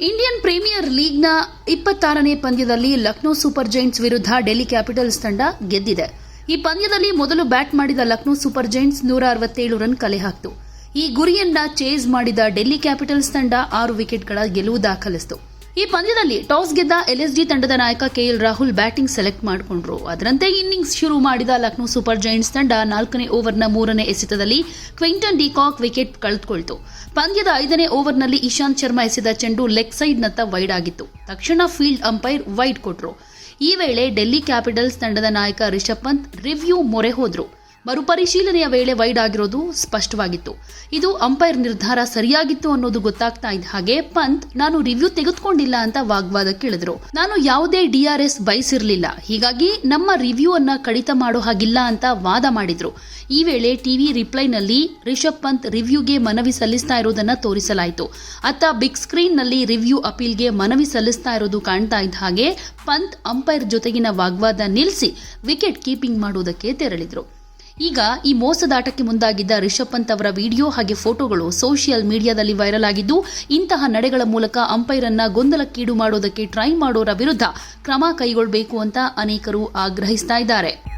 Indian premier ಲೀಗ್ನ ಇಪ್ಪತ್ತಾರನೇ ಪಂದ್ಯದಲ್ಲಿ Lucknow super Giants ವಿರುದ್ಧ ಡೆಲ್ಲಿ ಕ್ಯಾಪಿಟಲ್ಸ್ ತಂಡ ಗೆದ್ದಿದೆ. ಈ ಪಂದ್ಯದಲ್ಲಿ ಮೊದಲು ಬ್ಯಾಟ್ ಮಾಡಿದ ಲಕ್ನೋ ಸೂಪರ್ ಜೈಂಟ್ಸ್ ನೂರ ಅರವತ್ತೇಳು ರನ್ ಕಲೆ ಹಾಕಿತು. ಈ ಗುರಿಯನ್ನ ಚೇಸ್ ಮಾಡಿದ ಡೆಲ್ಲಿ ಕ್ಯಾಪಿಟಲ್ಸ್ ತಂಡ ಆರು ವಿಕೆಟ್ಗಳ ಗೆಲುವು ದಾಖಲಿಸಿತು. ಈ ಪಂದ್ಯದಲ್ಲಿ ಟಾಸ್ ಗೆದ್ದ ಎಲ್ಎಸ್ಜಿ ತಂಡದ ನಾಯಕ ಕೆಎಲ್ ರಾಹುಲ್ ಬ್ಯಾಟಿಂಗ್ ಸೆಲೆಕ್ಟ್ ಮಾಡಿಕೊಂಡ್ರು. ಅದರಂತೆ ಇನ್ನಿಂಗ್ಸ್ ಶುರು ಮಾಡಿದ ಲಕ್ನೋ ಸೂಪರ್ ಜೈಂಟ್ಸ್ ತಂಡ ನಾಲ್ಕನೇ ಓವರ್ನ ಮೂರನೇ ಎಸೆತದಲ್ಲಿ ಕ್ವಿಂಟನ್ ಡಿಕಾಕ್ ವಿಕೆಟ್ ಕಳೆದುಕೊಳ್ತು. ಪಂದ್ಯದ ಐದನೇ ಓವರ್ನಲ್ಲಿ ಇಶಾಂತ್ ಶರ್ಮಾ ಎಸೆದ ಚೆಂಡು ಲೆಗ್ ಸೈಡ್ನತ್ತ ವೈಡ್ ಆಗಿತ್ತು. ತಕ್ಷಣ ಫೀಲ್ಡ್ ಅಂಪೈರ್ ವೈಡ್ ಕೊಟ್ರು. ಈ ವೇಳೆ ಡೆಲ್ಲಿ ಕ್ಯಾಪಿಟಲ್ಸ್ ತಂಡದ ನಾಯಕ ರಿಷಬ್ ಪಂತ್ ರಿವ್ಯೂ ಮೊರೆ ಹೋದ್ರು. ಮರುಪರಿಶೀಲನೆಯ ವೇಳೆ ವೈಡ್ ಆಗಿರೋದು ಸ್ಪಷ್ಟವಾಗಿತ್ತು. ಇದು ಅಂಪೈರ್ ನಿರ್ಧಾರ ಸರಿಯಾಗಿತ್ತು ಅನ್ನೋದು ಗೊತ್ತಾಗ್ತಾ ಇದ್ದ ಹಾಗೆ ಪಂತ್, ನಾನು ರಿವ್ಯೂ ತೆಗೆದುಕೊಂಡಿಲ್ಲ ಅಂತ ವಾಗ್ವಾದಕ್ಕಿಳಿದ್ರು ನಾನು ಯಾವುದೇ ಡಿಆರ್ಎಸ್ ಬಯಸಿರಲಿಲ್ಲ. ಹೀಗಾಗಿ ನಮ್ಮ ರಿವ್ಯೂ ಅನ್ನ ಕಡಿತ ಮಾಡೋ ಹಾಗಿಲ್ಲ ಅಂತ ವಾದ ಮಾಡಿದ್ರು. ಈ ವೇಳೆ ಟಿವಿ ರಿಪ್ಲೈನಲ್ಲಿ ರಿಷಬ್ ಪಂತ್ ರಿವ್ಯೂಗೆ ಮನವಿ ಸಲ್ಲಿಸ್ತಾ ಇರೋದನ್ನ ತೋರಿಸಲಾಯಿತು. ಅತ್ತ ಬಿಗ್ ಸ್ಕ್ರೀನ್ನಲ್ಲಿ ರಿವ್ಯೂ ಅಪೀಲ್ಗೆ ಮನವಿ ಸಲ್ಲಿಸ್ತಾ ಇರೋದು ಕಾಣ್ತಾ ಇದ್ದ ಹಾಗೆ ಪಂತ್, ಅಂಪೈರ್ ಜೊತೆಗಿನ ವಾಗ್ವಾದ ನಿಲ್ಲಿಸಿ ವಿಕೆಟ್ ಕೀಪಿಂಗ್ ಮಾಡುವುದಕ್ಕೆ ತೆರಳಿದ್ರು. ಈಗ ಈ ಮೋಸದಾಟಕ್ಕೆ ಮುಂದಾಗಿದ್ದ ರಿಷಬ್ ಪಂತ್ ಅವರ ವಿಡಿಯೋ ಹಾಗೆ ಫೋಟೋಗಳು ಸೋಷಿಯಲ್ ಮೀಡಿಯಾದಲ್ಲಿ ವೈರಲ್ ಆಗಿದ್ದು, ಇಂತಹ ನಡೆಗಳ ಮೂಲಕ ಅಂಪೈರ್ ಅನ್ನ ಗೊಂದಲಕ್ಕೀಡು ಮಾಡೋದಕ್ಕೆ ಟ್ರೈ ಮಾಡೋರ ವಿರುದ್ಧ ಕ್ರಮ ಕೈಗೊಳ್ಳಬೇಕು ಅಂತ ಅನೇಕರು ಆಗ್ರಹಿಸ್ತಾ ಇದ್ದಾರೆ.